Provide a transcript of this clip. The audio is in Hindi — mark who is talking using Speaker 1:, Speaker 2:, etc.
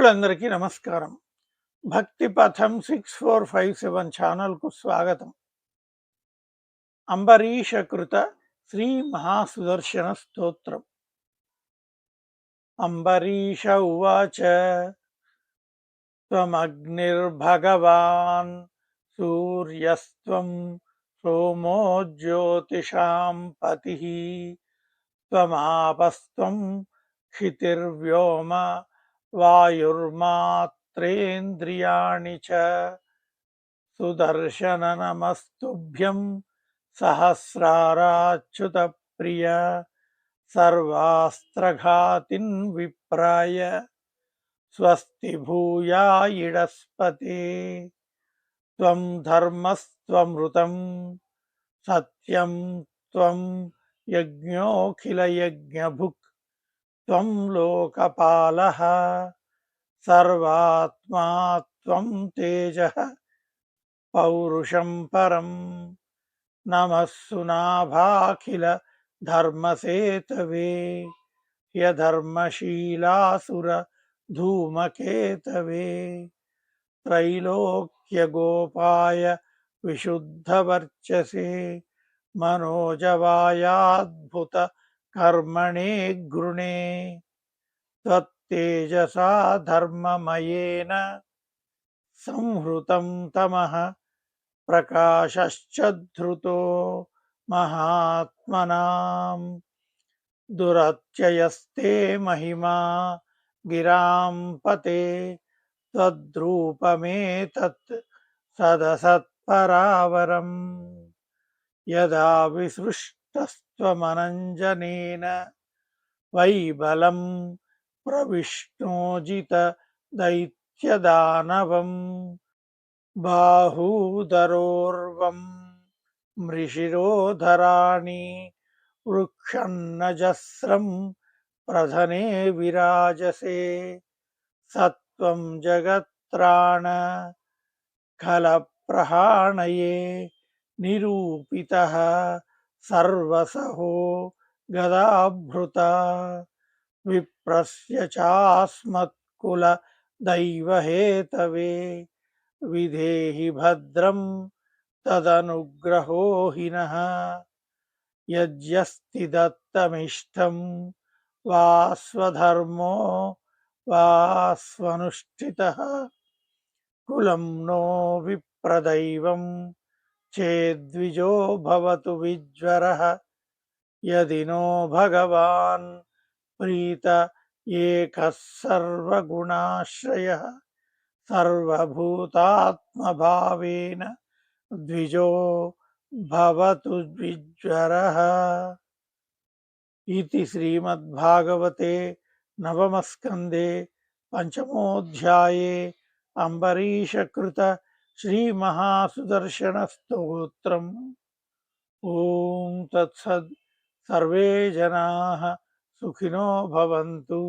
Speaker 1: మిత్రులందరికీ నమస్కారం భక్తి పథం సిక్స్ ఫోర్ ఫైవ్ సెవెన్ ఛానల్కు స్వాగతం అంబరీషకృత శ్రీ మహాసుదర్శన స్తోత్రం అంబరీష ఉవాచ త్వమగ్నిర్భగవాన్ సూర్యస్త్వం సోమో జ్యోతిషాం పతి త్వమాపస్త్వం క్షితిర్వ్యోమ वायुर्मात्रेन्द्रियाणि च सुदर्शन नमस्तुभ्यं सहस्राराच्युतप्रिय सर्वास्त्रघातिन् विप्राय स्वस्ति भूया इडस्पते त्वं धर्मस्त्वमृतं, सत्यं त्वं यज्ञोऽखिलयज्ञभुक् त्वं लोकपालः सर्वात्मा त्वं तेजः पौरुषं परं। नमः सुनाभाखिल धर्मसेतवे ह्यधर्मशीलासुर धूमकेतवे। त्रैलोक्यगोपाय विशुद्धवर्चसे, मनोजवायाद्भुत कर्मणे गृणे त्वत्तेजसा धर्ममयेन संहृतं तमः प्रकाशश्च धृतो महात्मनां दुरत्ययस्ते महिमा गिरां पते त्वद्रूपमेतत् सदसत्परावरम्। यदा विसृष्टस्त्वमनञ्जनेन वैबलं प्रविष्णोजित दैत्यदानवम् बाहूदरोर्वं मृषिरोधराणि वृक्षन्नजस्रं प्रधने विराजसे सत्वं जगत्त्राण खलप्रहाणये निरूपितः सर्वसहो गदाभृता विप्रस्य चास्मत्कुलदैवहेतवे विधेहि भद्रं तदनुग्रहो हि नः। यज्ञस्ति दत्तमिष्टं वा स्वधर्मो वा स्वनुष्ठितः कुलं नो विप्रदैवं चेद्विजो भवतु विज्वरः यदि नो भगवान् प्रीत एकः सर्वगुणाश्रयः सर्वभूतात्मभावेन द्विजो भवतु द्विज्वरः इति श्रीमद्भागवते नवमस्कन्धे पञ्चमोऽध्याये अम्बरीषकृत श्रीमहासुदर्शनस्तोत्रम्। ॐ तत्सत् सर्वे जनाः सुखिनो भवन्तु।